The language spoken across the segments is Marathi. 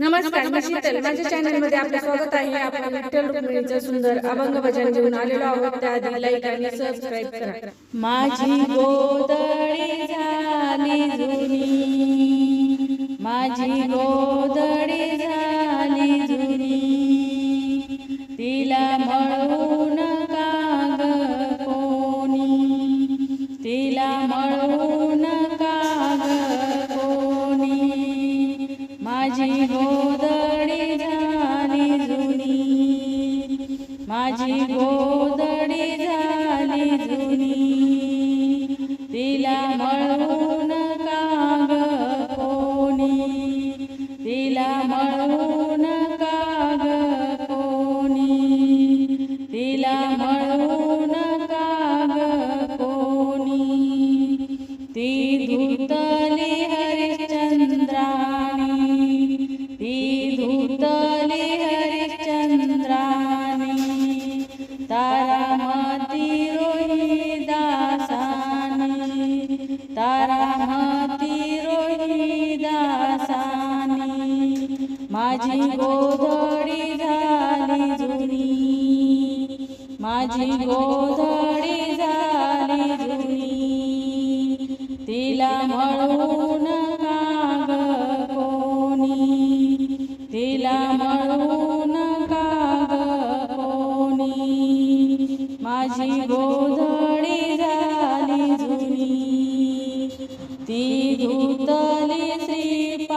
नमस्कार मी शीतल माझ्या चॅनलमध्ये आपलं स्वागत आहे. आपण विठ्ठल रुक्मिणीचं सुंदर अभंग भजन घेऊन आलेलो आहोत. त्याआधी लाईक आणि सबस्क्राईब करा. माझी गोदडी झाली जुनी. माझी गोदडी झाली जुनी. तिला मळून माझी गोदडी झाली जुनी. तिला मळून काग कोणी. तिला मळून हरिश्चंद्राणी तारामती रोही दासानी तारामती रोही दासानी माझी गोधडी झाली जुनी माझी गोधडी झाली जुनी. तिला म्हणून माझी झाली जुनी. ती धुतली श्रीपाळानी.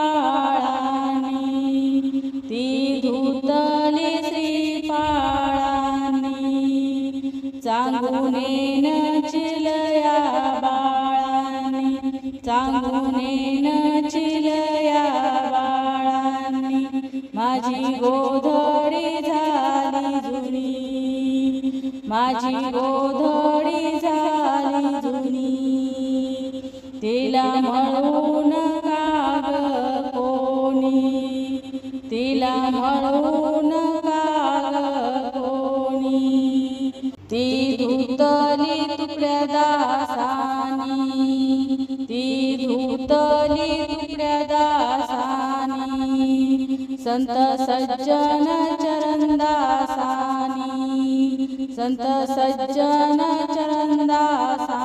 ती धुतली श्रीपाळानी. चांगुने चिलया बाळानी. चांगुने चिलया बाळानी. माझी गोधळ माझी गोधडी झाली जुनी. तिला मळून काग कोणी. तिला मळून काग कोणी. ती धुतली तुकड्या दासानी. ती धुतली तुकड्या दासानी. संत सज्जन चरणदासा संत सज्जन चरंदासानी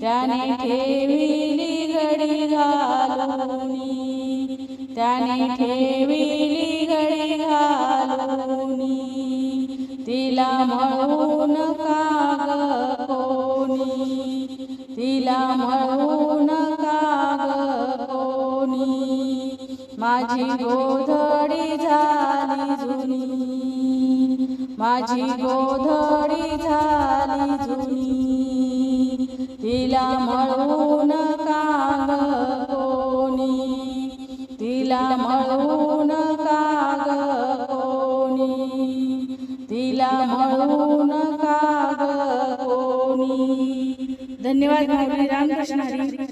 त्याने ठेविली घडी घालूनी त्याने ठेविली घडी घालूनी तिला मळून काग कोणी तिला मळून काग कोणी माझी गोधडी झाली जुनी. माझी गोधडी झाली जुनी. तिला मळून काग कोणी. तिला मळून काग कोणी. तिला मळून काग कोणी. धन्यवाद रामकृष्ण हरी.